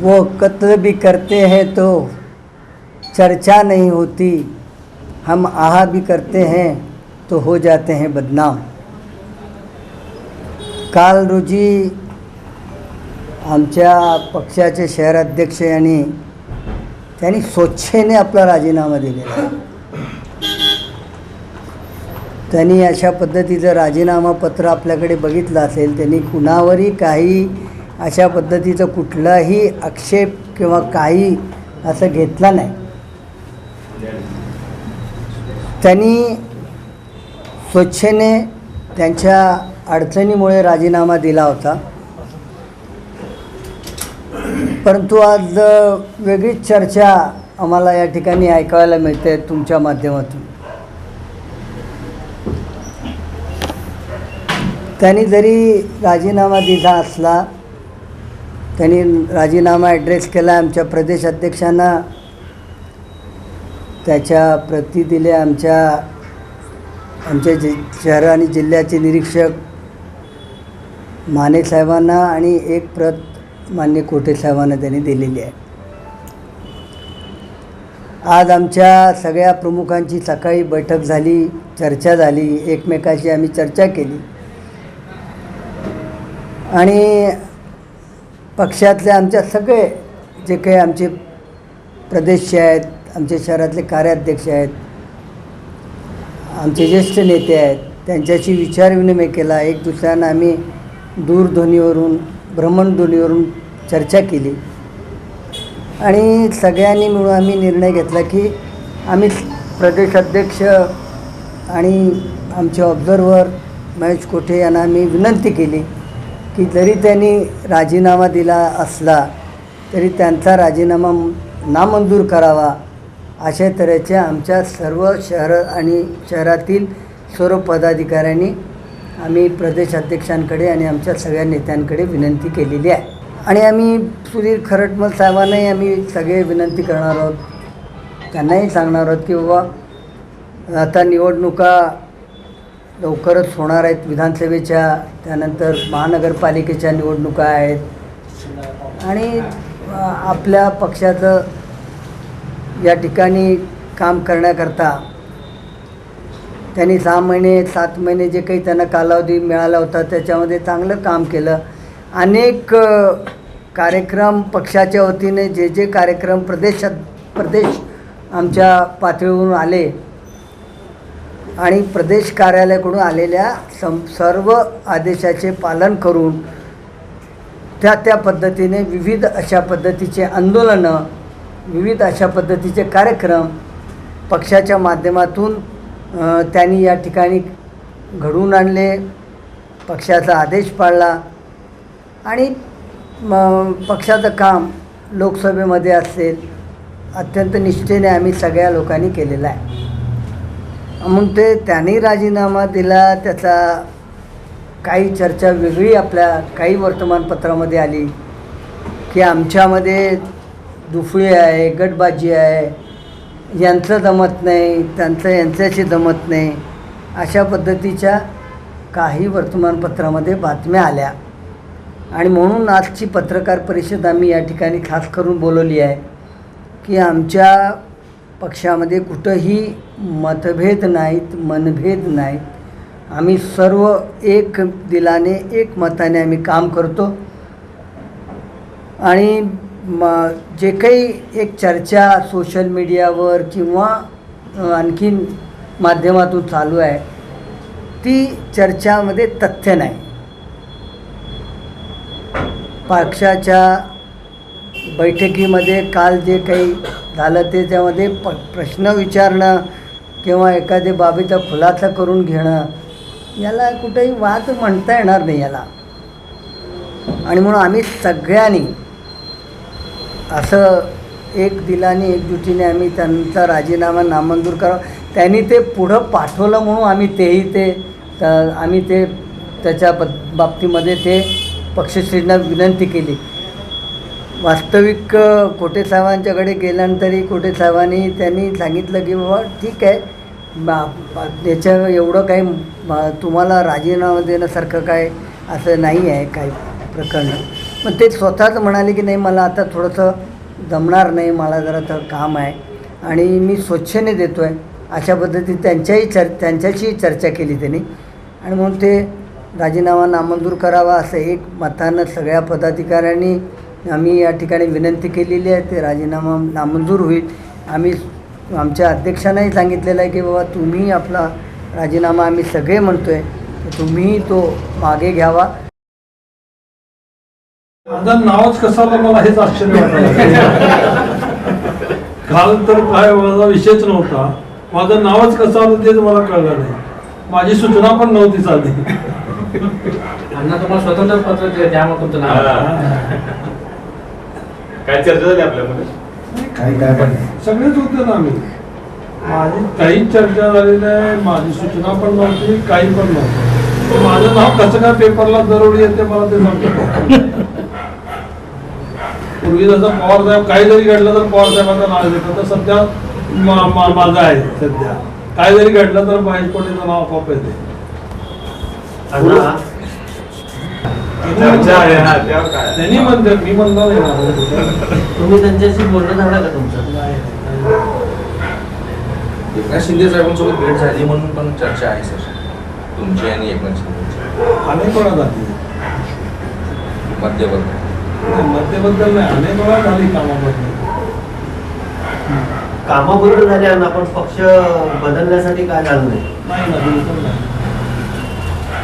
वो कत्ल भी करते हैं तो चर्चा नहीं होती। हम आहा भी करते हैं तो हो जाते हैं बदनाम। काल रोजी आमच्या पक्षाचे शहराध्यक्ष यांनी त्यांनी स्वच्छेने आपला राजीनामा दिलेला त्यांनी अशा पद्धतीचं राजीनामा पत्र आपल्याकडे बघितलं असेल त्यांनी कुणावरही काही अशा पद्धतीचं कुठलाही आक्षेप किंवा काही असं घेतला नाही. त्यांनी स्वच्छेने त्यांच्या अडचणीमुळे राजीनामा दिला होता. परंतु आज वेगळीच चर्चा आम्हाला या ठिकाणी ऐकायला मिळते तुमच्या माध्यमातून. त्यांनी जरी राजीनामा दिला असला त्यांनी राजीनामा ॲड्रेस केला आमच्या प्रदेश अध्यक्षांना. त्याच्या प्रती दिल्या आमच्या आमच्या जि शहर आणि जिल्ह्याचे निरीक्षक माने साहेबांना आणि एक प्रत मान्य कोठे साहेबांना त्यांनी दिलेली आहे. आज आमच्या सगळ्या प्रमुखांची सकाळी बैठक झाली चर्चा झाली एकमेकाशी आम्ही चर्चा केली. आणि पक्षातले आमच्या सगळे जे काही आमचे प्रदेशचे आहेत आमच्या शहरातले कार्याध्यक्ष आहेत आमचे ज्येष्ठ नेते आहेत त्यांच्याशी विचारविनिमय केला. एक दुसऱ्यांना आम्ही दूरध्वनीवरून भ्रमणध्वनीवरून चर्चा केली. आणि सगळ्यांनी मिळून आम्ही निर्णय घेतला की आम्ही प्रदेशाध्यक्ष आणि आमचे ऑब्झर्वर महेश कोठे यांना आम्ही विनंती केली. की जरी त्यांनी राजीनामा दिला असला तरी त्यांचा राजीनामा नामंजूर करावा अशा तऱ्हेच्या आमच्या सर्व शहर आणि शहरातील सर्व पदाधिकाऱ्यांनी आम्ही प्रदेश अध्यक्षांकडे आणि आमच्या सगळ्या नेत्यांकडे विनंती केलेली आहे. आणि आम्ही सुधीर खरटमल साहेबांनाही आम्ही सगळे विनंती करणार आहोत. त्यांनाही सांगणार आहोत की बाबा आता निवडणुका लवकरच होणार आहेत विधानसभेच्या त्यानंतर महानगरपालिकेच्या निवडणुका आहेत. आणि आपल्या पक्षाचं या ठिकाणी काम करण्याकरता त्यांनी सहा महिने सात महिने जे काही त्यांना कालावधी मिळाला होता त्याच्यामध्ये चांगलं काम केलं. अनेक कार्यक्रम पक्षाच्या वतीने जे जे कार्यक्रम प्रदेशात प्रदेश आमच्या पातळीवरून आले आणि प्रदेश कार्यालयाकडून आलेल्या सम सर्व आदेशाचे पालन करून त्या त्या पद्धतीने विविध अशा पद्धतीचे आंदोलनं विविध अशा पद्धतीचे कार्यक्रम पक्षाच्या माध्यमातून त्यांनी या ठिकाणी घडवून आणले पक्षाचा आदेश पाळला आणि पक्षाचं काम लोकसभेमध्ये असेल अत्यंत निष्ठेने आम्ही सगळ्या लोकांनी केलेलं आहे. म्हणून ते त्यांनी राजीनामा दिला त्याचा काही चर्चा वेगळी आपल्या काही वर्तमानपत्रामध्ये आली की आमच्यामध्ये दुफळी आहे गटबाजी आहे यांचं जमत नाही त्यांचं यांच्याशी जमत नाही अशा पद्धतीच्या काही वर्तमानपत्रामध्ये बातम्या आल्या. आणि म्हणून आजची पत्रकार परिषद आम्ही या ठिकाणी खास करून बोलवली आहे की आमच्या पक्षामध्ये कुठंही मतभेद नाहीत मनभेद नाहीत. आम्ही सर्व एक दिलाने एक मताने आम्ही काम करतो. आणि म जे काही एक चर्चा सोशल मीडियावर किंवा आणखीन माध्यमातून चालू आहे ती चर्चामध्ये तथ्य नाही. पक्षाच्या बैठकीमध्ये काल जे काही झालं ते त्यामध्ये प प्रश्न विचारणं किंवा एखाद्या बाबीचा खुलासा करून घेणं याला कुठेही वाद म्हणता येणार नाही याला. आणि म्हणून आम्ही सगळ्यांनी असं एक दिलाने एकजुटीने आम्ही त्यांचा राजीनामा नामंजूर करावा. त्यांनी ते पुढं पाठवलं म्हणून आम्ही तेही ते आम्ही ते त्याच्या बाबतीमध्ये ते पक्षश्रींना विनंती केली. वास्तविक कोटे साहेबांच्याकडे गेल्यानंतरही कोटे साहेबांनी त्यांनी सांगितलं की बाबा ठीक आहे. बा त्याच्या एवढं काही तुम्हाला राजीनामा देण्यासारखं काय असं नाही आहे काही प्रकरण. पण ते स्वतःच म्हणाले की नाही मला आता थोडंसं जमणार नाही मला जरा तर काम आहे. आणि मी स्वच्छेने देतो आहे अशा पद्धतीने त्यांच्याही चर त्यांच्याशी चर्चा केली त्यांनी. आणि म्हणून ते राजीनामा नामंजूर करावा असं एक मतानं सगळ्या पदाधिकाऱ्यांनी आम्ही या ठिकाणी विनंती केलेली आहे ते राजीनामा नामंजूर होईल. आम्ही आमच्या अध्यक्षांनाही सांगितलेलं आहे की बाबा तुम्ही आपला राजीनामा आम्ही सगळे म्हणतो आहे तुम्ही तो मागे घ्यावा. माझं नावच कसं आलं मला हेच आश्चर्य काल तर काय माझा विषयच नव्हता. माझं नावच कसं आलं तेच मला कळलं नाही. माझी सूचना पण नव्हती साधी अण्णा तुम्हाला स्वतंत्र पत्र दिलं त्यामुळे तुमचं नाव. काय चर्चा झाली आपल्यामध्ये? काही काय पण. सगळेच होते ना आम्ही. माझी काहीच चर्चा झाली नाही माझी सूचना पण नव्हती काही पण नव्हतं. माझं नाव कसं काय पेपरला दरवडी येते मला ते समजत पूर्वी जसं पवार साहेब काही जरी घडलं तर पवार साहेबांचं नाव येतं. तर सध्या मा- मा- माझं आहे सध्या. काय जरी घडलं तर महेश कोटेचं नाव आपोआप येते. अण्णा चर्चा आहे त्यावर काय? त्यांनी म्हणते मी नाही ना. तुम्ही त्यांच्याशी बोलणं झालं का तुमचं? एकनाथ शिंदे साहेबांसोबत भेट झाली म्हणून पण चर्चा आहे सर. तुमची आणि एकनाथ शिंदेची. अनेक वेळा झाली मध्यवर्ग मध्यबद्दल नाही अनेक वेळा झाली कामाबद्दल कामाबरोबर झाले आणि आपण पक्ष बदलण्यासाठी काय झालं नाही नाही ना बिलकुल नाही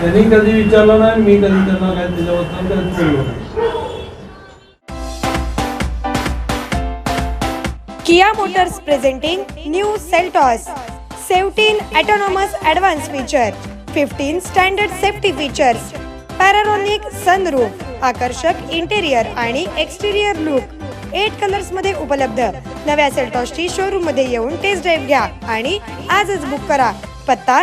त्यांनी कधी विचारलं नाही मी कधी त्यांना काय त्याच्याबद्दल कधीच बोललो नाही. Kia Motors presenting new Seltos. 17 autonomous advanced feature, 15 standard safety sunroof आकर्षक इंटेरियर आणि एक्सटेरियर लुक एट कलर्समध्ये उपलब्ध. नव्या सेल्टॉसची शोरूममध्ये येऊन टेस्ट ड्राईव्ह घ्या आणि आजच बुक करा. पत्ता